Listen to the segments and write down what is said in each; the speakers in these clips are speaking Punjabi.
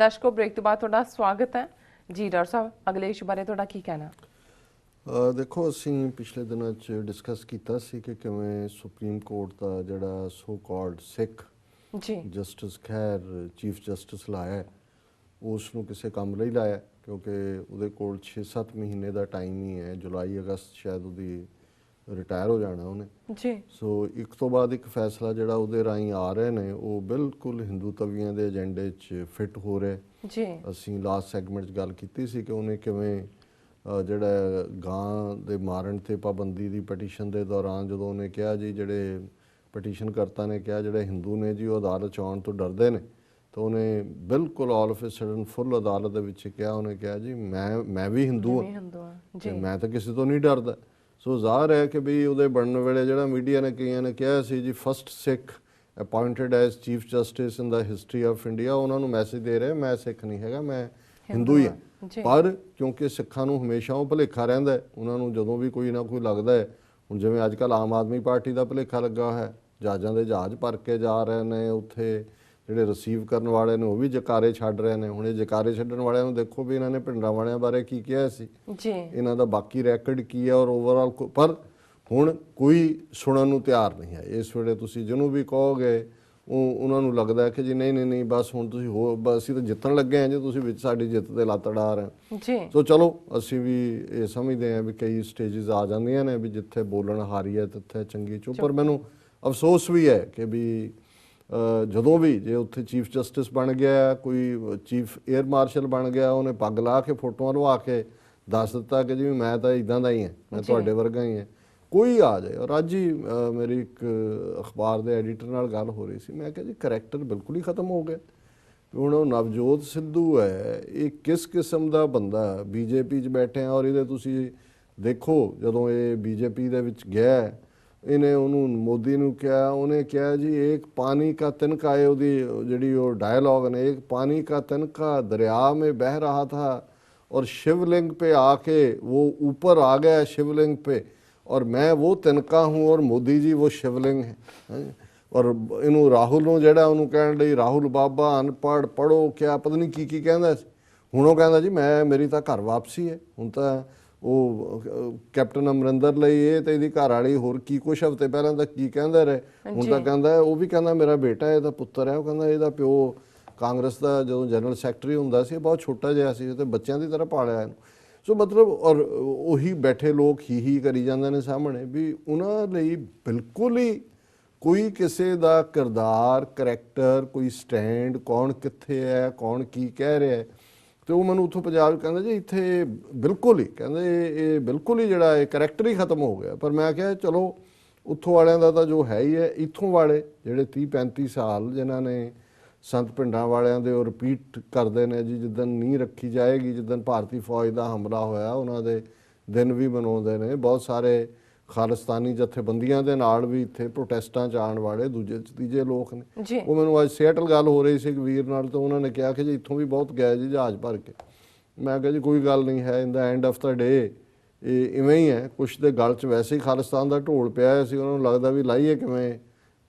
ਦਰਸ਼ਕੋ ਬ੍ਰੇਕ ਤੋਂ ਬਾਅਦ ਤੁਹਾਡਾ ਸਵਾਗਤ ਹੈ ਜੀ ਡਾਕਟਰ ਸਾਹਿਬ ਅਗਲੇ ਇਸ਼ੂ ਬਾਰੇ ਤੁਹਾਡਾ ਕੀ ਕਹਿਣਾ ਦੇਖੋ ਅਸੀਂ ਪਿਛਲੇ ਦਿਨਾਂ 'ਚ ਡਿਸਕਸ ਕੀਤਾ ਸੀ ਕਿ ਕਿਵੇਂ ਸੁਪਰੀਮ ਕੋਰਟ ਦਾ ਜਿਹੜਾ ਸੋ ਕਾਲਡ ਸਿੱਖ ਜੀ ਜਸਟਿਸ ਖੈਰ ਚੀਫ ਜਸਟਿਸ ਲਾਇਆ ਉਸ ਨੂੰ ਕਿਸੇ ਕੰਮ ਲਈ ਲਾਇਆ ਕਿਉਂਕਿ ਉਹਦੇ ਕੋਲ 6-7 ਮਹੀਨੇ ਦਾ ਟਾਈਮ ਹੀ ਹੈ ਜੁਲਾਈ ਅਗਸਤ ਸ਼ਾਇਦ ਉਹਦੀ ਰਿਟਾਇਰ ਹੋ ਜਾਣਾ ਉਹਨੇ। ਜੀ। ਸੋ ਇੱਕ ਤੋਂ ਬਾਅਦ ਇੱਕ ਫੈਸਲਾ ਜਿਹੜਾ ਉਹਦੇ ਰਾਹੀਂ ਆ ਰਹੇ ਨੇ ਉਹ ਬਿਲਕੁਲ ਹਿੰਦੂ ਤਵੀਆਂ ਦੇ ਏਜੰਡੇ 'ਚ ਫਿੱਟ ਹੋ ਰਿਹਾ। ਜੀ। ਅਸੀਂ ਲਾਸਟ ਸੈਗਮੈਂਟ 'ਚ ਗੱਲ ਕੀਤੀ ਸੀ ਕਿ ਉਹਨੇ ਕਿਵੇਂ ਜਿਹੜਾ ਗਾਂ ਦੇ ਮਾਰਨ ਤੇ ਪਾਬੰਦੀ ਦੀ ਪਟੀਸ਼ਨ ਦੇ ਦੌਰਾਨ ਜਦੋਂ ਉਹਨੇ ਕਿਹਾ ਜੀ ਜਿਹੜੇ ਪਟੀਸ਼ਨ ਕਰਤਾ ਨੇ ਕਿਹਾ ਜਿਹੜੇ ਹਿੰਦੂ ਨੇ ਜੀ ਉਹ ਅਦਾਲਤ 'ਚ ਆਉਣ ਤੋਂ ਡਰਦੇ ਨੇ। ਤਾਂ ਉਹਨੇ ਬਿਲਕੁਲ ਆਲ ਆਫ ਅ ਸਡਨ ਫੁੱਲ ਅਦਾਲਤ ਦੇ ਵਿੱਚ ਕਿਹਾ ਉਹਨੇ ਕਿਹਾ ਜੀ ਮੈਂ ਮੈਂ ਵੀ ਹਿੰਦੂ ਹਾਂ। ਜੀ। ਮੈਂ ਤਾਂ ਕਿਸੇ ਤੋਂ ਨਹੀਂ ਡਰਦਾ। ਸੋ ਜ਼ਾਹਰ ਹੈ ਕਿ ਵੀ ਉਹਦੇ ਬਣਨ ਵੇਲੇ ਜਿਹੜਾ ਮੀਡੀਆ ਨੇ ਕਈਆਂ ਨੇ ਕਿਹਾ ਸੀ ਜੀ first Sikh appointed as chief justice in the history of India ਉਹਨਾਂ ਨੂੰ ਮੈਸੇਜ ਦੇ ਰਿਹਾ ਮੈਂ ਸਿੱਖ ਨਹੀਂ ਹੈਗਾ ਮੈਂ ਹਿੰਦੂ ਹੀ ਹਾਂ ਪਰ ਕਿਉਂਕਿ ਸਿੱਖਾਂ ਨੂੰ ਹਮੇਸ਼ਾ ਉਹ ਭੁਲੇਖਾ ਰਹਿੰਦਾ ਹੈ ਉਹਨਾਂ ਨੂੰ ਜਦੋਂ ਵੀ ਕੋਈ ਨਾ ਕੋਈ ਲੱਗਦਾ ਹੈ। ਹੁਣ ਜਿਵੇਂ ਅੱਜ ਕੱਲ ਆਮ ਆਦਮੀ ਪਾਰਟੀ ਦਾ ਭੁਲੇਖਾ ਲੱਗਾ ਹੈ ਜਹਾਜ਼ਾਂ ਦੇ ਜਹਾਜ਼ ਭਰ ਕੇ ਜਾ ਰਹੇ ਨੇ ਉੱਥੇ। ਜਿਹੜੇ ਰਿਸੀਵ ਕਰਨ ਵਾਲੇ ਨੇ ਉਹ ਵੀ ਜਕਾਰੇ ਛੱਡ ਰਹੇ ਨੇ। ਹੁਣ ਇਹ ਜਕਾਰੇ ਛੱਡਣ ਵਾਲਿਆਂ ਨੂੰ ਦੇਖੋ ਵੀ ਇਹਨਾਂ ਨੇ ਪਿੰਡਾਂ ਵਾਲਿਆਂ ਬਾਰੇ ਕੀ ਕਿਹਾ ਸੀ। ਜੀ। ਇਹਨਾਂ ਦਾ ਬਾਕੀ ਰੈਕੋਰਡ ਕੀ ਹੈ ਔਰ ਓਵਰਆਲ ਪਰ ਹੁਣ ਕੋਈ ਸੁਣਨ ਨੂੰ ਤਿਆਰ ਨਹੀਂ ਹੈ। ਇਸ ਵੇਲੇ ਤੁਸੀਂ ਜਿਹਨੂੰ ਵੀ ਕਹੋਗੇ ਉਹ ਉਹਨਾਂ ਨੂੰ ਲੱਗਦਾ ਹੈ ਕਿ ਜੀ ਨਹੀਂ ਨਹੀਂ ਨਹੀਂ ਬਸ ਹੁਣ ਤੁਸੀਂ ਹੋ ਅਸੀਂ ਤਾਂ ਜਿੱਤਣ ਲੱਗੇ ਹਾਂ ਜੀ ਤੁਸੀਂ ਵਿੱਚ ਸਾਡੀ ਜਿੱਤ ਦੇ ਲੱਤ ਅੜਾ ਰਹੇ। ਜੀ। ਸੋ ਚਲੋ ਅਸੀਂ ਵੀ ਇਹ ਸਮਝਦੇ ਹਾਂ ਵੀ ਕਈ ਸਟੇजेस ਆ ਜਾਂਦੀਆਂ ਨੇ ਵੀ ਜਿੱਥੇ ਬੋਲਣ ਹਾਰੀ ਹੈ ਤਿੱਥੇ ਚੰਗੀ ਚੁੱਪ ਪਰ ਮੈਨੂੰ ਅਫਸੋਸ ਵੀ ਹੈ ਕਿ ਵੀ ਜਦੋਂ ਵੀ ਜੇ ਉੱਥੇ ਚੀਫ ਜਸਟਿਸ ਬਣ ਗਿਆ ਕੋਈ ਚੀਫ 에ਅਰ ਮਾਰਸ਼ਲ ਬਣ ਗਿਆ ਉਹਨੇ ਪੱਗ ਲਾ ਕੇ ਫੋਟੋਆਂ ਲਵਾ ਕੇ ਦੱਸ ਦਿੱਤਾ ਕਿ ਜੀ ਮੈਂ ਤਾਂ ਇਦਾਂ ਦਾ ਹੀ ਹਾਂ ਮੈਂ ਤੁਹਾਡੇ ਵਰਗਾ ਹੀ ਹਾਂ। ਕੋਈ ਆ ਜਾਏ। ਔਰ ਅੱਜ ਹੀ ਮੇਰੀ ਇੱਕ ਅਖਬਾਰ ਦੇ ਐਡੀਟਰ ਨਾਲ ਗੱਲ ਹੋ ਰਹੀ ਸੀ। ਮੈਂ ਕਿਹਾ ਜੀ ਕਰੈਕਟਰ ਬਿਲਕੁਲ ਹੀ ਖਤਮ ਹੋ ਗਿਆ। ਹੁਣ ਉਹ ਨਵਜੋਤ ਸਿੱਧੂ ਹੈ ਇਹ ਕਿਸ ਕਿਸਮ ਦਾ ਬੰਦਾ ਬੀਜੇਪੀ 'ਚ ਬੈਠੇ ਆ ਔਰ ਇਹਦੇ ਤੁਸੀਂ ਦੇਖੋ ਜਦੋਂ ਇਹ ਬੀਜੇਪੀ ਦੇ ਵਿੱਚ ਗਿਆ ਇਹਨੇ ਉਹਨੂੰ ਮੋਦੀ ਨੂੰ ਕਿਹਾ ਉਹਨੇ ਕਿਹਾ ਜੀ ਇੱਕ ਪਾਣੀ का तिनका है ਉਹਦੀ ਜਿਹੜੀ ਉਹ ਡਾਇਲੌਗ ਨੇ ਇੱਕ ਪਾਣੀ का तिनका दरिया में बह रहा था और शिवलिंग पे आके वो ऊपर आ गया शिवलिंग पे और मैं वो तिनका हूँ और मोदी जी वो शिवलिंग है ਹੈਂ। ਔਰ ਇਹਨੂੰ ਰਾਹੁਲ ਨੂੰ ਜਿਹੜਾ ਉਹਨੂੰ ਕਹਿਣ ਲਈ ਰਾਹੁਲ ਬਾਬਾ ਅਨਪੜ ਪੜੋ ਕਿਆ ਪਤਾ ਨਹੀਂ ਕੀ ਕੀ ਕਹਿੰਦਾ ਸੀ ਹੁਣ ਉਹ ਕਹਿੰਦਾ ਜੀ ਮੈਂ ਮੇਰੀ ਤਾਂ ਘਰ ਵਾਪਸੀ ਹੈ ਹੁਣ ਤਾਂ ਉਹ ਕੈਪਟਨ ਅਮਰਿੰਦਰ ਲਈ ਇਹ ਤੇ ਇਹਦੀ ਘਰ ਵਾਲੀ ਹੋਰ ਕੀ ਕੁਛ ਹਫ਼ਤੇ ਪਹਿਲਾਂ ਤਾਂ ਕੀ ਕਹਿੰਦਾ ਰਹੇ? ਹੁਣ ਤਾਂ ਕਹਿੰਦਾ ਉਹ ਵੀ ਕਹਿੰਦਾ ਮੇਰਾ ਬੇਟਾ ਇਹਦਾ ਪੁੱਤਰ ਹੈ। ਉਹ ਕਹਿੰਦਾ ਇਹਦਾ ਪਿਓ ਕਾਂਗਰਸ ਦਾ ਜਦੋਂ ਜਨਰਲ ਸੈਕਟਰੀ ਹੁੰਦਾ ਸੀ ਬਹੁਤ ਛੋਟਾ ਜਿਹਾ ਸੀ ਤੇ ਬੱਚਿਆਂ ਦੀ ਤਰ੍ਹਾਂ ਪਾਲਿਆ ਇਹਨੂੰ। ਸੋ ਮਤਲਬ ਔਰ ਉਹੀ ਬੈਠੇ ਲੋਕ ਹੀ ਹੀ ਕਰੀ ਜਾਂਦੇ ਨੇ ਸਾਹਮਣੇ ਵੀ ਉਹਨਾਂ ਲਈ ਬਿਲਕੁਲ ਹੀ ਕੋਈ ਕਿਸੇ ਦਾ ਕਿਰਦਾਰ ਕਰੈਕਟਰ ਕੋਈ ਸਟੈਂਡ ਕੌਣ ਕਿੱਥੇ ਹੈ ਕੌਣ ਕੀ ਕਹਿ ਰਿਹਾ ਹੈ ਤੇ ਉਹ ਮੈਨੂੰ ਉੱਥੋਂ ਪੰਜਾਬ ਕਹਿੰਦਾ ਜੀ ਇੱਥੇ ਬਿਲਕੁਲ ਹੀ, ਕਹਿੰਦੇ ਇਹ- ਬਿਲਕੁਲ ਹੀ ਜਿਹੜਾ ਇਹ ਕਰੈਕਟਰ ਹੀ ਖਤਮ ਹੋ ਗਿਆ। ਪਰ ਮੈਂ ਕਿਹਾ ਚਲੋ ਉੱਥੋਂ ਵਾਲਿਆਂ ਦਾ ਤਾਂ ਜੋ ਹੈ ਹੀ ਹੈ, ਇੱਥੋਂ ਵਾਲੇ ਜਿਹੜੇ 30 35 ਸਾਲ ਜਿਨ੍ਹਾਂ ਨੇ ਸੰਤ ਪਿੰਡਾਂ ਵਾਲਿਆਂ ਦੇ ਉਹ ਰਿਪੀਟ ਕਰਦੇ ਨੇ ਜੀ ਜਿੱਦਨ ਨਹੀਂ ਰੱਖੀ ਜਾਏਗੀ ਜਿੱਦਨ ਭਾਰਤੀ ਫੌਜ ਦਾ ਹਮਲਾ ਹੋਇਆ, ਉਹਨਾਂ ਦੇ ਦਿਨ ਵੀ ਮਨਾਉਂਦੇ ਨੇ। ਬਹੁਤ ਸਾਰੇ ਖਾਲਿਸਤਾਨੀ ਜਥੇਬੰਦੀਆਂ ਦੇ ਨਾਲ ਵੀ ਇੱਥੇ ਪ੍ਰੋਟੈਸਟਾਂ ਚ ਆਉਣ ਵਾਲੇ ਦੂਜੇ ਤੀਜੇ ਲੋਕ ਨੇ। ਉਹ ਮੈਨੂੰ ਅੱਜ ਸਿਆਟਲ ਗੱਲ ਹੋ ਰਹੀ ਸੀ ਵੀਰ ਨਾਲ ਤਾਂ ਉਹਨਾਂ ਨੇ ਕਿਹਾ ਕਿ ਜੀ ਇੱਥੋਂ ਵੀ ਬਹੁਤ ਗਏ ਜੀ ਜਹਾਜ਼ ਭਰ ਕੇ। ਮੈਂ ਕਿਹਾ ਜੀ ਕੋਈ ਗੱਲ ਨਹੀਂ ਹੈ ਇਨ ਦਾ ਐਂਡ ਆਫ ਦਾ ਡੇ ਇਹ ਇਵੇਂ ਹੀ ਹੈ। ਕੁਛ ਦੇ ਗਲ 'ਚ ਵੈਸੇ ਹੀ ਖਾਲਿਸਤਾਨ ਦਾ ਢੋਲ ਪਿਆ ਸੀ ਉਹਨਾਂ ਨੂੰ ਲੱਗਦਾ ਵੀ ਲਾਈਏ ਕਿਵੇਂ?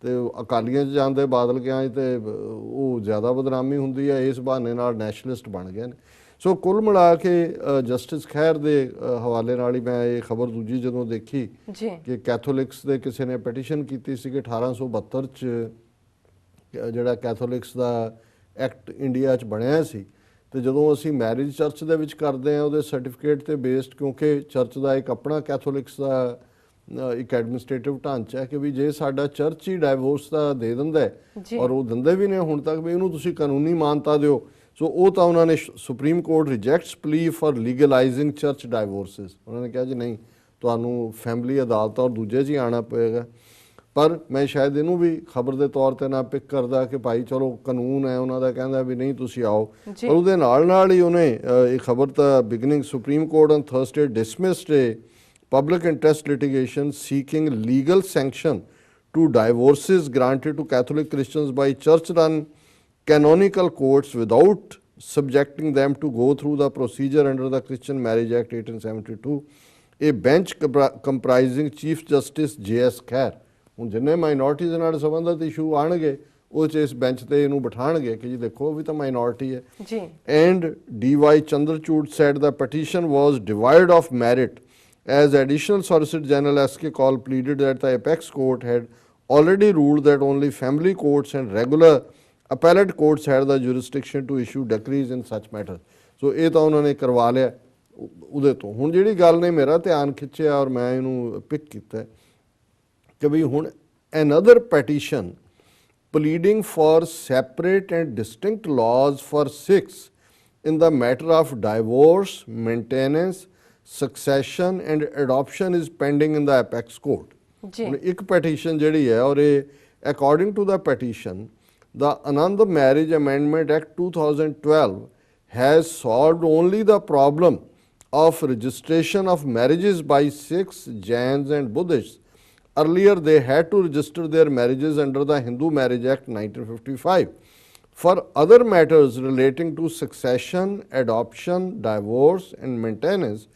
ਤੇ ਅਕਾਲੀਆਂ 'ਚ ਜਾਂਦੇ ਬਾਦਲ ਕਿਆਂ ਤੇ ਉਹ ਜ਼ਿਆਦਾ ਬਦਨਾਮੀ ਹੁੰਦੀ ਹੈ ਇਸ ਬਹਾਨੇ ਨਾਲ ਨੈਸ਼ਨਲਿਸਟ ਬਣ ਗਏ ਨੇ। ਸੋ ਕੁੱਲ ਮਿਲਾ ਕੇ ਜਸਟਿਸ ਖੈਰ ਦੇ ਹਵਾਲੇ ਨਾਲ ਹੀ ਮੈਂ ਇਹ ਖਬਰ ਦੂਜੀ ਜਦੋਂ ਦੇਖੀ ਕਿ ਕੈਥੋਲਿਕਸ ਦੇ ਕਿਸੇ ਨੇ ਪਟੀਸ਼ਨ ਕੀਤੀ ਸੀ ਕਿ 1872 ਚ ਜਿਹੜਾ ਕੈਥੋਲਿਕਸ ਦਾ ਐਕਟ ਇੰਡੀਆ ਚ ਬਣਿਆ ਸੀ ਤੇ ਜਦੋਂ ਅਸੀਂ ਮੈਰਿਜ ਚਰਚ ਦੇ ਵਿੱਚ ਕਰਦੇ ਆ ਉਹਦੇ ਸਰਟੀਫਿਕੇਟ ਤੇ ਬੇਸਡ ਕਿਉਂਕਿ ਚਰਚ ਦਾ ਇੱਕ ਆਪਣਾ ਕੈਥੋਲਿਕਸ ਦਾ ਇੱਕ ਐਡਮਿਨਿਸਟ੍ਰੇਟਿਵ ਢਾਂਚਾ ਹੈ ਕਿ ਵੀ ਜੇ ਸਾਡਾ ਚਰਚ ਹੀ ਡਾਈਵੋਰਸ ਦਾ ਦੇ ਦਿੰਦਾ। ਔਰ ਉਹ ਦਿੰਦੇ ਵੀ ਨੇ ਹੁਣ ਤੱਕ ਵੀ ਇਹਨੂੰ ਤੁਸੀਂ ਕਾਨੂੰਨੀ ਮਾਨਤਾ ਦਿਓ ਸੋ ਉਹ ਤਾਂ ਉਹਨਾਂ ਨੇ ਸੁਪਰੀਮ ਕੋਰਟ ਰਿਜੈਕਟਸ ਪਲੀ ਫॉर ਲੀਗਲਾਈਜ਼ਿੰਗ ਚਰਚ ਡਾਈਵੋਰਸਸ। ਉਹਨਾਂ ਨੇ ਕਿਹਾ ਜੀ ਨਹੀਂ ਤੁਹਾਨੂੰ ਫੈਮਿਲੀ ਅਦਾਲਤ ਔਰ ਦੂਜੇ 'ਚ ਹੀ ਆਣਾ ਪਏਗਾ। ਪਰ ਮੈਂ ਸ਼ਾਇਦ ਇਹਨੂੰ ਵੀ ਖਬਰ ਦੇ ਤੌਰ ਤੇ ਨਾ ਪਿਕ ਕਰਦਾ ਕਿ ਭਾਈ ਚਲੋ ਕਾਨੂੰਨ ਹੈ ਉਹਨਾਂ ਦਾ ਕਹਿੰਦਾ ਵੀ ਨਹੀਂ ਤੁਸੀਂ ਆਓ। ਪਰ ਉਹਦੇ ਨਾਲ ਨਾਲ ਹੀ ਉਹਨੇ ਇਹ ਖਬਰ ਤਾਂ beginning supreme court on Thursday dismissed a public interest litigation seeking legal sanction to divorces granted to Catholic Christians by church run canonical courts without subjecting them to go through the procedure under the Christian Marriage Act 1872. A bench compri- comprising Chief Justice J.S. Khair ਹੁਣ ਜਿੰਨੇ ਮਾਈਨੋਰਟੀਜ਼ ਨਾਲ ਸੰਬੰਧਿਤ ਇਸ਼ੂ ਆਣਗੇ ਉਹ 'ਚ ਇਸ ਬੈਂਚ ਤੇ ਇਹਨੂੰ ਬਿਠਾਣਗੇ ਕਿ ਜੀ ਦੇਖੋ ਉਹ ਵੀ ਤਾਂ ਮਾਈਨੋਰਿਟੀ ਹੈ ਜੀ and D.Y. Chandrachud said the petition was devoid of merit as additional Solicitor General S.K. Kaul pleaded that the apex court had already ruled that only family courts and regular appellate courts had the jurisdiction to issue decrees in such matters. ਸੋ ਇਹ ਤਾਂ ਉਹਨਾਂ ਨੇ ਕਰਵਾ ਲਿਆ ਉਹ- ਉਹਦੇ ਤੋਂ ਹੁਣ ਜਿਹੜੀ ਗੱਲ ਨੇ ਮੇਰਾ ਧਿਆਨ ਖਿੱਚਿਆ ਔਰ ਮੈਂ ਇਹਨੂੰ ਪਿਕ ਕੀਤਾ ਕਿ ਵੀ ਹੁਣ another petition pleading for separate and distinct laws for Sikhs in the matter of divorce, maintenance, succession and adoption is pending in the apex court. ਜੀ ਹੁਣ ਇੱਕ ਪੈਟੀਸ਼ਨ ਜਿਹੜੀ ਹੈ ਔਰ ਇਹ according to the petition the Anand Marriage Amendment Act 2012 has solved only the problem of registration of marriages by Sikhs, Jains and Buddhists. Earlier they had to register their marriages under the Hindu Marriage Act 1955. For other matters relating to succession, adoption, divorce and maintenance,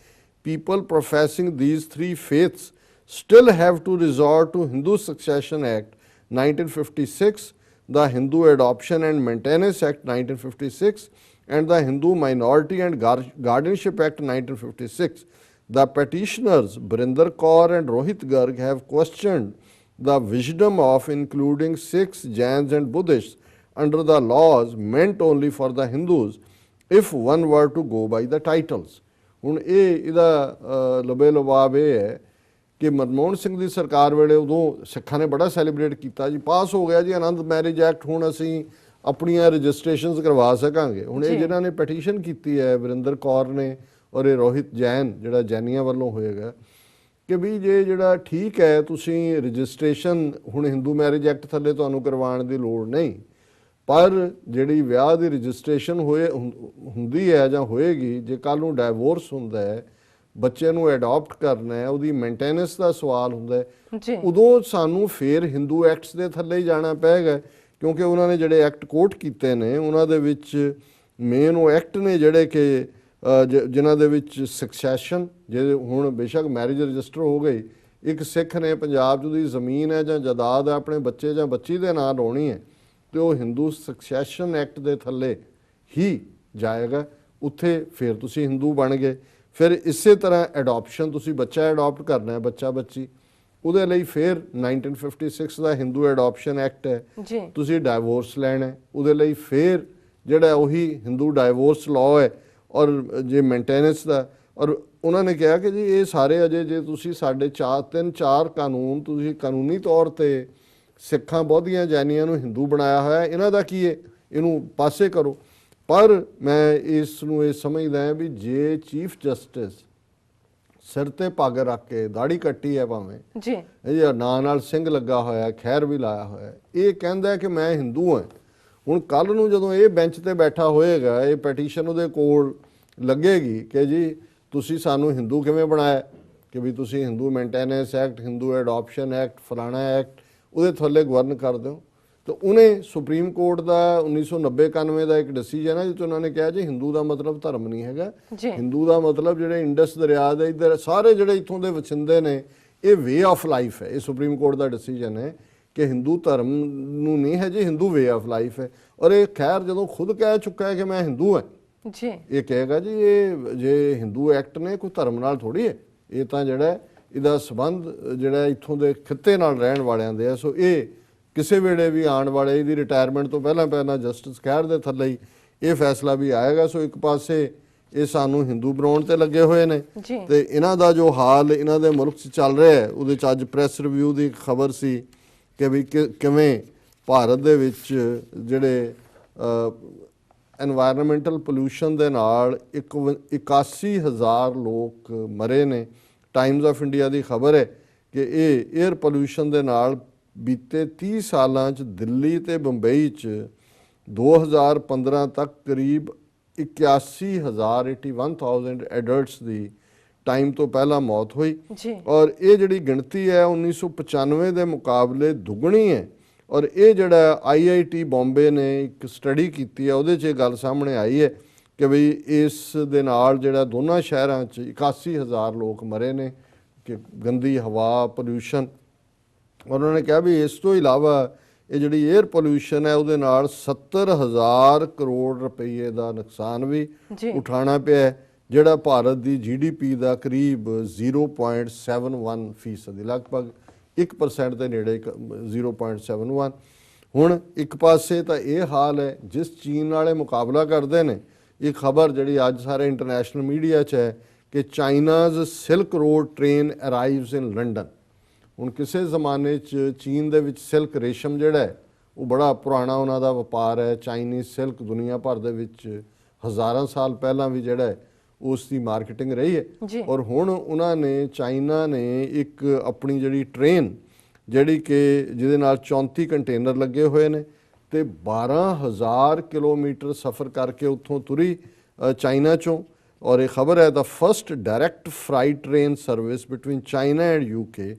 people professing these three faiths still have to resort to Hindu Succession Act 1956, the Hindu Adoption and Maintenance Act 1956, and the Hindu Minority and Gar- Guardianship Act 1956. The petitioners Brinder Kaur and Rohit Garg have questioned the wisdom of including Sikhs, Jains, and Buddhists under the laws meant only for the Hindus if one were to go by the titles. ਹੁਣ ਇਹ ਇਹਦਾ ਅ, ਲਬੇ ਲਬਾਬ ਇਹ ਹੈ ਕਿ ਮਨਮੋਹਨ ਸਿੰਘ ਦੀ ਸਰਕਾਰ ਵੇਲੇ ਉਦੋਂ ਸਿੱਖਾਂ ਨੇ ਬੜਾ ਸੈਲੀਬ੍ਰੇਟ ਕੀਤਾ ਜੀ ਪਾਸ ਹੋ ਗਿਆ ਜੀ ਆਨੰਦ ਮੈਰਿਜ ਐਕਟ ਹੁਣ ਅਸੀਂ ਆਪਣੀਆਂ ਰਜਿਸਟ੍ਰੇਸ਼ਨਸ ਕਰਵਾ ਸਕਾਂਗੇ ਹੁਣ ਇਹ ਜੀ। ਜਿਨ੍ਹਾਂ ਨੇ ਪਟੀਸ਼ਨ ਕੀਤੀ ਹੈ ਵਰਿੰਦਰ ਕੌਰ ਨੇ ਔਰ ਇਹ ਰੋਹਿਤ ਜੈਨ ਜਿਹੜਾ ਜੈਨੀਆਂ ਵੱਲੋਂ ਹੋਏਗਾ ਕਿ ਵੀ ਜੇ ਜਿਹੜਾ ਠੀਕ ਹੈ ਤੁਸੀਂ ਰਜਿਸਟ੍ਰੇਸ਼ਨ ਹੁਣ ਹਿੰਦੂ ਮੈਰਿਜ ਐਕਟ ਥੱਲੇ ਤੁਹਾਨੂੰ ਕਰਵਾਉਣ ਦੀ ਲੋੜ ਨਹੀਂ ਪਰ ਜਿਹੜੀ ਵਿਆਹ ਦੀ ਰਜਿਸਟ੍ਰੇਸ਼ਨ ਹੋਏ ਹੁੰਦੀ ਹੈ ਜਾਂ ਹੋਏਗੀ ਜੇ ਕੱਲ ਨੂੰ ਡਾਈਵੋਰਸ ਹੁੰਦਾ ਹੈ ਬੱਚੇ ਨੂੰ ਅਡਾਪਟ ਕਰਨਾ ਹੈ ਉਹਦੀ ਮੇਨਟੇਨੈਂਸ ਦਾ ਸਵਾਲ ਹੁੰਦਾ ਹੈ। ਜੀ। ਉਦੋਂ ਸਾਨੂੰ ਫੇਰ ਹਿੰਦੂ ਐਕਟਸ ਦੇ ਥੱਲੇ ਹੀ ਜਾਣਾ ਪਏਗਾ ਕਿਉਂਕਿ ਉਹਨਾਂ ਨੇ ਜਿਹੜੇ ਐਕਟ ਕੋਟ ਕੀਤੇ ਨੇ ਉਹਨਾਂ ਦੇ ਵਿੱਚ ਮੇਨ ਉਹ ਐਕਟ ਨੇ ਜਿਹੜੇ ਕਿ ਜਿਨ੍ਹਾਂ ਦੇ ਵਿੱਚ ਸਕਸੈਸ਼ਨ ਜੇ ਹੁਣ ਬੇਸ਼ੱਕ ਮੈਰਿਜ ਰਜਿਸਟਰ ਹੋ ਗਈ ਇੱਕ ਸਿੱਖ ਨੇ ਪੰਜਾਬ 'ਚ ਉਹਦੀ ਜ਼ਮੀਨ ਹੈ ਜਾਂ ਜਾਇਦਾਦ ਹੈ ਆਪਣੇ ਬੱਚੇ ਜਾਂ ਬੱਚੀ ਦੇ ਨਾਂ ਲਾਉਣੀ ਹੈ ਤੇ ਉਹ ਹਿੰਦੂ ਸਕਸੈਸ਼ਨ ਐਕਟ ਦੇ ਥੱਲੇ ਹੀ ਜਾਏਗਾ ਉੱਥੇ ਫਿਰ ਤੁਸੀਂ ਹਿੰਦੂ ਬਣ ਗਏ। ਫਿਰ ਇਸੇ ਤਰ੍ਹਾਂ ਅਡਾਪਸ਼ਨ ਤੁਸੀਂ ਬੱਚਾ ਅਡਾਪਟ ਕਰਨਾ ਹੈ ਬੱਚਾ ਬੱਚੀ ਉਹਦੇ ਲਈ ਫਿਰ 1956 ਦਾ ਹਿੰਦੂ ਅਡਾਪਸ਼ਨ ਐਕਟ ਹੈ। ਜੀ। ਤੁਸੀਂ ਡਾਈਵੋਰਸ ਲੈਣਾ ਹੈ, ਉਹਦੇ ਲਈ ਫਿਰ ਜਿਹੜਾ ਉਹੀ ਹਿੰਦੂ ਡਾਈਵੋਰਸ ਲਾਅ ਹੈ ਔਰ ਜੇ ਮੇਨਟੇਨੈਂਸ ਦਾ ਔਰ ਉਹਨਾਂ ਨੇ ਕਿਹਾ ਕਿ ਜੀ ਇਹ ਸਾਰੇ ਅਜੇ ਜੇ ਤੁਸੀਂ ਸਾਡੇ ਚਾਰ ਤਿੰਨ ਚਾਰ ਕਾਨੂੰਨ ਤੁਸੀਂ ਕਾਨੂੰਨੀ ਤੌਰ ਤੇ ਸਿੱਖਾਂ ਬੋਧੀਆਂ ਜੈਨੀਆਂ ਨੂੰ ਹਿੰਦੂ ਬਣਾਇਆ ਹੋਇਆ ਇਹਨਾਂ ਦਾ ਕੀ ਹੈ? ਇਹਨੂੰ ਪਾਸੇ ਕਰੋ। ਪਰ ਮੈਂ ਇਸ ਨੂੰ ਇਹ ਸਮਝਦਾ ਹਾਂ ਵੀ ਜੇ ਚੀਫ ਜਸਟਿਸ ਸਿਰ ਤੇ ਪੱਗ ਰੱਖ ਕੇ ਦਾੜੀ ਕੱਟੀ ਹੈ ਭਾਵੇਂ ਜੀ। ਇਹ ਨਾਂ ਨਾਲ ਸਿੰਘ ਲੱਗਾ ਹੋਇਆ ਖੈਰ ਵੀ ਲਾਇਆ ਹੋਇਆ। ਇਹ ਕਹਿੰਦਾ ਹੈ ਕਿ ਮੈਂ ਹਿੰਦੂ ਹਾਂ। ਹੁਣ ਕੱਲ ਨੂੰ ਜਦੋਂ ਇਹ ਬੈਂਚ ਤੇ ਬੈਠਾ ਹੋਏਗਾ ਇਹ ਪਟੀਸ਼ਨ ਉਹਦੇ ਕੋਲ ਲੱਗੇਗੀ ਕਿ ਜੀ ਤੁਸੀਂ ਸਾਨੂੰ ਹਿੰਦੂ ਕਿਵੇਂ ਬਣਾਇਆ? ਕਿ ਵੀ ਤੁਸੀਂ Hindu maintenance act Hindu adoption act ਫਲਾਣਾ ਐਕਟ ਉਹਦੇ ਥੱਲੇ ਗਵਰਨ ਕਰ ਦਿਓ। ਤੇ ਉਹਨੇ ਸੁਪਰੀਮ ਕੋਰਟ ਦਾ 1990 91 ਦਾ ਇੱਕ ਡਿਸੀਜਨ ਹੈ ਜਿਸ ਉਹਨਾਂ ਨੇ ਕਿਹਾ ਜੀ ਹਿੰਦੂ ਦਾ ਮਤਲਬ ਧਰਮ ਨਹੀਂ ਹੈਗਾ। ਹਿੰਦੂ ਦਾ ਮਤਲਬ ਜਿਹੜੇ ਇੰਡਸ ਦਰਿਆ ਦੇ ਇੱਧਰ ਸਾਰੇ ਜਿਹੜੇ ਇੱਥੋਂ ਦੇ ਵਸਿੰਦੇ ਨੇ ਇਹ ਵੇ ਆਫ ਲਾਈਫ ਹੈ। ਇਹ ਸੁਪਰੀਮ ਕੋਰਟ ਦਾ ਡਿਸੀਜਨ ਹੈ ਕਿ ਹਿੰਦੂ ਧਰਮ ਨੂੰ ਨਹੀਂ ਹੈ ਜੀ ਹਿੰਦੂ ਵੇ ਆਫ ਲਾਈਫ ਹੈ। ਔਰ ਇਹ ਖੈਰ ਜਦੋਂ ਖੁਦ ਕਹਿ ਚੁੱਕਾ ਹੈ ਕਿ ਮੈਂ ਹਿੰਦੂ ਹਾਂ ਜੀ। ਇਹ ਕਹੇਗਾ ਜੀ ਇਹ ਜੇ ਹਿੰਦੂ ਐਕਟ ਨੇ ਕੋਈ ਧਰਮ ਨਾਲ ਥੋੜੀ ਹੈ। ਇਹ ਤਾਂ ਜਿਹੜਾ ਇਹਦਾ ਸਬੰਧ ਜਿਹੜਾ ਇੱਥੋਂ ਦੇ ਖਿੱਤੇ ਨਾਲ ਰਹਿਣ ਵਾਲਿਆਂ ਦੇ ਆ ਸੋ ਇਹ ਕਿਸੇ ਵੇਲੇ ਵੀ ਆਉਣ ਵਾਲੇ ਦੀ ਰਿਟਾਇਰਮੈਂਟ ਤੋਂ ਪਹਿਲਾਂ ਪਹਿਲਾਂ ਜਸਟਿਸ ਖੈਰ ਦੇ ਥੱਲੇ ਹੀ ਇਹ ਫੈਸਲਾ ਵੀ ਆਏਗਾ। ਸੋ ਇੱਕ ਪਾਸੇ ਇਹ ਸਾਨੂੰ ਹਿੰਦੂ ਬਣਾਉਣ ਤੇ ਲੱਗੇ ਹੋਏ ਨੇ ਤੇ ਇਹਨਾਂ ਦਾ ਜੋ ਹਾਲ ਇਹਨਾਂ ਦੇ ਮੁਲਕ 'ਚ ਚੱਲ ਰਿਹਾ ਹੈ ਉਹਦੇ 'ਚ ਅੱਜ ਪ੍ਰੈਸ ਰਿਵਿਊ ਦੀ ਖਬਰ ਸੀ ਕਿ ਵੀ ਕਿਵੇਂ ਭਾਰਤ ਦੇ ਵਿੱਚ ਜਿਹੜੇ এনवायरमेंटल ਪੋਲੂਸ਼ਨ ਦੇ ਨਾਲ 81000 ਲੋਕ ਮਰੇ ਨੇ। ਟਾਈਮਜ਼ ਆਫ ਇੰਡੀਆ ਦੀ ਖਬਰ ਹੈ ਕਿ ਇਹ 에ਅਰ ਪੋਲੂਸ਼ਨ ਦੇ ਨਾਲ ਬੀਤੇ 30 ਸਾਲਾਂ 'ਚ ਦਿੱਲੀ ਤੇ ਬੰਬਈ 'ਚ 2015 ਤੱਕ ਕਰੀਬ 81000 81000 ਐਡਲਟਸ ਦੀ ਟਾਈਮ ਤੋਂ ਪਹਿਲਾਂ ਮੌਤ ਹੋਈ। ਔਰ ਇਹ ਜਿਹੜੀ ਗਿਣਤੀ ਹੈ 1995 ਦੇ ਮੁਕਾਬਲੇ ਦੁੱਗਣੀ ਹੈ। ਔਰ ਇਹ ਜਿਹੜਾ ਆਈਆਈਟੀ ਬੰਬੇ ਨੇ ਇੱਕ ਸਟੱਡੀ ਕੀਤੀ ਹੈ ਉਹਦੇ 'ਚ ਇਹ ਗੱਲ ਸਾਹਮਣੇ ਆਈ ਹੈ ਕਿ ਵੀ ਇਸ ਦੇ ਨਾਲ ਜਿਹੜਾ ਦੋਨਾਂ ਸ਼ਹਿਰਾਂ 'ਚ 81000 ਲੋਕ ਮਰੇ ਨੇ ਕਿ ਗੰਦੀ ਹਵਾ ਪੋਲੂਸ਼ਨ ਉਹਨਾਂ ਨੇ ਕਿਹਾ ਵੀ ਇਸ ਤੋਂ ਇਲਾਵਾ ਇਹ ਜਿਹੜੀ 에ਅਰ ਪੋਲਿਊਸ਼ਨ ਹੈ ਉਹਦੇ ਨਾਲ 70000 ਕਰੋੜ ਰੁਪਏ ਦਾ ਨੁਕਸਾਨ ਵੀ ਜੀ। ਉਠਾਉਣਾ ਪਿਆ ਹੈ, ਜਿਹੜਾ ਭਾਰਤ ਦੀ ਜੀਡੀਪੀ ਦਾ ਕਰੀਬ 0.71 ਫੀਸਦੀ ਲਗਭਗ 1% ਦੇ ਨੇੜੇ ਇੱਕ 0.71 ਹੁਣ ਇੱਕ ਪਾਸੇ ਤਾਂ ਇਹ ਹਾਲ ਹੈ ਜਿਸ ਚੀਨ ਵਾਲੇ ਮੁਕਾਬਲਾ ਕਰਦੇ ਨੇ ਇਹ ਖਬਰ ਜਿਹੜੀ ਅੱਜ ਸਾਰੇ ਇੰਟਰਨੈਸ਼ਨਲ ਮੀਡੀਆ 'ਚ ਹੈ ਕਿ China's silk road train arrives in London ਹੁਣ ਕਿਸੇ ਜ਼ਮਾਨੇ 'ਚ ਚੀਨ ਦੇ ਵਿੱਚ ਸਿਲਕ ਰੇਸ਼ਮ ਜਿਹੜਾ ਹੈ ਉਹ ਬੜਾ ਪੁਰਾਣਾ ਉਹਨਾਂ ਦਾ ਵਪਾਰ ਹੈ। ਚਾਈਨੀਜ਼ ਸਿਲਕ ਦੁਨੀਆ ਭਰ ਦੇ ਵਿੱਚ ਹਜ਼ਾਰਾਂ ਸਾਲ ਪਹਿਲਾਂ ਵੀ ਜਿਹੜਾ ਹੈ ਉਸ ਦੀ ਮਾਰਕੀਟਿੰਗ ਰਹੀ ਹੈ। ਔਰ ਹੁਣ ਉਹਨਾਂ ਨੇ ਚਾਈਨਾ ਨੇ ਇੱਕ ਆਪਣੀ ਜਿਹੜੀ ਟ੍ਰੇਨ ਜਿਹੜੀ ਕਿ ਜਿਹਦੇ ਨਾਲ 34 ਕੰਟੇਨਰ ਲੱਗੇ ਹੋਏ ਨੇ ਤੇ 12000 ਕਿਲੋਮੀਟਰ ਸਫ਼ਰ ਕਰਕੇ ਉੱਥੋਂ ਤੁਰੀ ਚਾਈਨਾ ਚੋਂ। ਔਰ ਇਹ ਖਬਰ ਹੈ the first direct freight train service between China and UK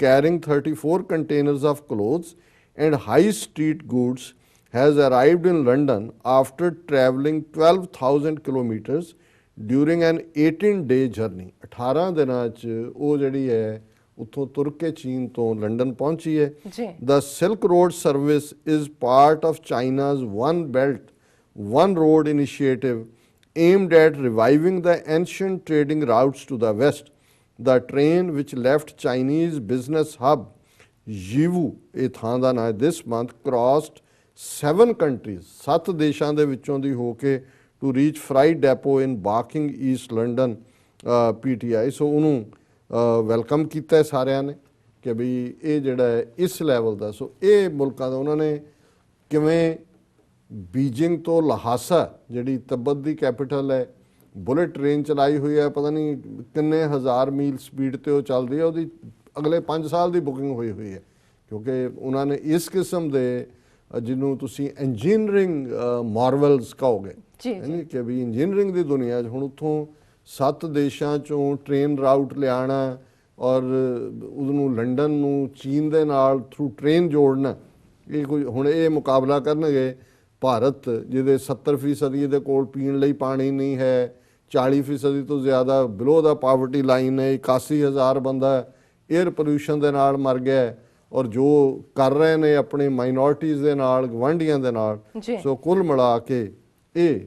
carrying 34 containers of clothes and high street goods has arrived in London after traveling 12,000 kilometers during an 18 day journey 18 ਦਿਨਾਂ ਚ ਉਹ ਜਿਹੜੀ ਹੈ ਉੱਥੋਂ ਤੁਰ ਕੇ ਚੀਨ ਤੋਂ ਲੰਡਨ ਪਹੁੰਚੀ ਹੈ ਜੀ The Silk Road service is part of China's One Belt, One Road initiative aimed at reviving the ancient trading routes to the west. The train which left Chinese business hub Yiwu ਇਹ ਥਾਂ ਦਾ ਨਾਮ ਹੈ ਦਿਸ ਮੰਥ ਕ੍ਰਾਸਡ 7 ਕੰਟਰੀਜ਼ 7 ਦੇਸ਼ਾਂ ਦੇ ਵਿੱਚੋਂ ਦੀ ਹੋ ਕੇ to reach freight depot in Barking east London PTI so ਉਹਨੂੰ ਵੈਲਕਮ ਕੀਤਾ ਸਾਰਿਆਂ ਨੇ ਕਿ ਵੀ ਇਹ ਜਿਹੜਾ ਹੈ ਇਸ ਲੈਵਲ ਦਾ ਸੋ ਇਹ ਮੁਲਕਾਂ ਦਾ ਉਹਨਾਂ ਨੇ ਕਿਵੇਂ ਬੀਜਿੰਗ ਤੋਂ ਲਹਾਸਾ ਜਿਹੜੀ ਤਬਤ ਦੀ ਕੈਪੀਟਲ ਹੈ ਬੁਲੇਟ ਟ੍ਰੇਨ ਚਲਾਈ ਹੋਈ ਹੈ ਪਤਾ ਨਹੀਂ ਕਿੰਨੇ ਹਜ਼ਾਰ ਮੀਲ ਸਪੀਡ ਤੇ ਉਹ ਚੱਲਦੀ ਹੈ ਉਹਦੀ ਅਗਲੇ 5 ਸਾਲ ਦੀ ਬੁਕਿੰਗ ਹੋਈ ਹੋਈ ਹੈ। ਕਿਉਂਕਿ ਉਹਨਾਂ ਨੇ ਇਸ ਕਿਸਮ ਦੇ ਜਿਹਨੂੰ ਤੁਸੀਂ ਇੰਜੀਨੀਅਰਿੰਗ ਮਾਰਵਲਸ ਕਹੋਗੇ। ਜੀ, ਕਿ ਵੀ ਇੰਜੀਨੀਅਰਿੰਗ ਦੀ ਦੁਨੀਆ 'ਚ ਹੁਣ ਉੱਥੋਂ ਸੱਤ ਦੇਸ਼ਾਂ ਚੋਂ ਟ੍ਰੇਨ ਰਾਊਟ ਲਿਆਣਾ ਔਰ ਉਹਨੂੰ ਲੰਡਨ ਨੂੰ ਚੀਨ ਦੇ ਨਾਲ ਥਰੂ ਟ੍ਰੇਨ ਜੋੜਨਾ ਇਹ ਕੋਈ ਹੁਣ ਇਹ ਮੁਕਾਬਲਾ ਕਰਨਗੇ ਭਾਰਤ ਜਿਹਦੇ 70% ਦੇ ਕੋਲ ਪੀਣ ਲਈ ਪਾਣੀ ਨਹੀਂ ਹੈ 40% ਤੋਂ ਜ਼ਿਆਦਾ ਬਿਲੋ ਦਾ ਪਾਵਰਟੀ ਲਾਈਨ ਹੈ 81000 ਬੰਦਾ 에ਅਰ ਪੋਲੂਸ਼ਨ ਦੇ ਨਾਲ ਮਰ ਗਿਆ ਔਰ ਜੋ ਕਰ ਰਹੇ ਨੇ ਆਪਣੇ ਮਾਈਨੋਰਟੀਜ਼ ਦੇ ਨਾਲ ਗਵਾਂਢੀਆਂ ਦੇ ਨਾਲ। ਸੋ ਕੁੱਲ ਮਿਲਾ ਕੇ ਇਹ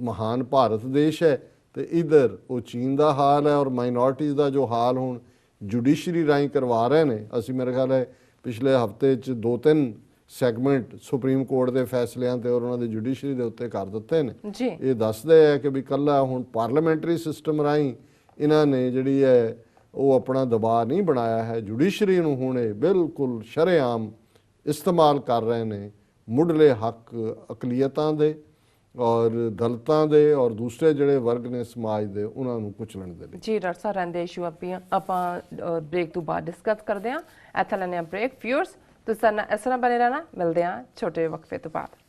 ਮਹਾਨ ਭਾਰਤ ਦੇਸ਼ ਹੈ ਤੇ ਇਧਰ ਉਹ ਚੀਨ ਦਾ ਹਾਲ ਹੈ ਔਰ ਮਾਈਨੋਰਟੀਜ਼ ਦਾ ਜੋ ਹਾਲ ਹੁਣ ਜੁਡੀਸ਼ਰੀ ਰਾਹੀਂ ਕਰਵਾ ਰਹੇ ਨੇ ਅਸੀਂ ਮੇਰੇ ਖਿਆਲ ਹੈ ਪਿਛਲੇ ਹਫ਼ਤੇ ਚ ਦੋ ਤਿੰਨ ਸੈਗਮੈਂਟ ਸੁਪਰੀਮ ਕੋਰਟ ਦੇ ਫੈਸਲਿਆਂ ਤੇ ਔਰ ਉਹਨਾਂ ਦੇ ਜੁਡੀਸ਼ਰੀ ਦੇ ਉੱਤੇ ਕਰ ਦਿੱਤੇ ਨੇ। ਜੀ। ਇਹ ਦੱਸਦੇ ਆ ਕਿ ਵੀ ਕੱਲਾ ਹੁਣ ਪਾਰਲੀਮੈਂਟਰੀ ਸਿਸਟਮ ਰਾਹੀਂ ਇਹਨਾਂ ਨੇ ਜਿਹੜੀ ਹੈ ਉਹ ਆਪਣਾ ਦਬਾਅ ਨਹੀਂ ਬਣਾਇਆ ਹੈ। ਜੁਡੀਸ਼ਰੀ ਨੂੰ ਹੁਣ ਇਹ ਬਿਲਕੁਲ ਸ਼ਰੇਆਮ ਇਸਤੇਮਾਲ ਕਰ ਰਹੇ ਨੇ ਮੁੱਢਲੇ ਹੱਕ ਅਕਲੀਅਤਾਂ ਦੇ ਔਰ ਦਲਤਾਂ ਦੇ ਔਰ ਦੂਸਰੇ ਜਿਹੜੇ ਵਰਗ ਨੇ ਸਮਾਜ ਦੇ ਉਹਨਾਂ ਨੂੰ ਕੁਚਲਣ ਦੇ ਲਈ। ਜੀ ਡਾਕਟਰ ਸਾਹਿਬ ਰਹਿੰਦੇ ਇਸ਼ੂ ਆਪਾਂ ਬ੍ਰੇਕ ਤੋਂ ਬਾਅਦ ਡਿਸਕਸ ਕਰਦੇ ਹਾਂ। ਇੱਥੇ ਲੈਣੇ ਆ ਬ੍ਰੇਕ ਫਿਊਰਸ ਤੁਸੀਂ ਸਾਡੇ ਨਾਲ ਇਸ ਤਰ੍ਹਾਂ ਬਣੇ ਰਹਿਣਾ ਮਿਲਦੇ ਹਾਂ ਛੋਟੇ ਵਕਫੇ ਤੋਂ ਬਾਅਦ।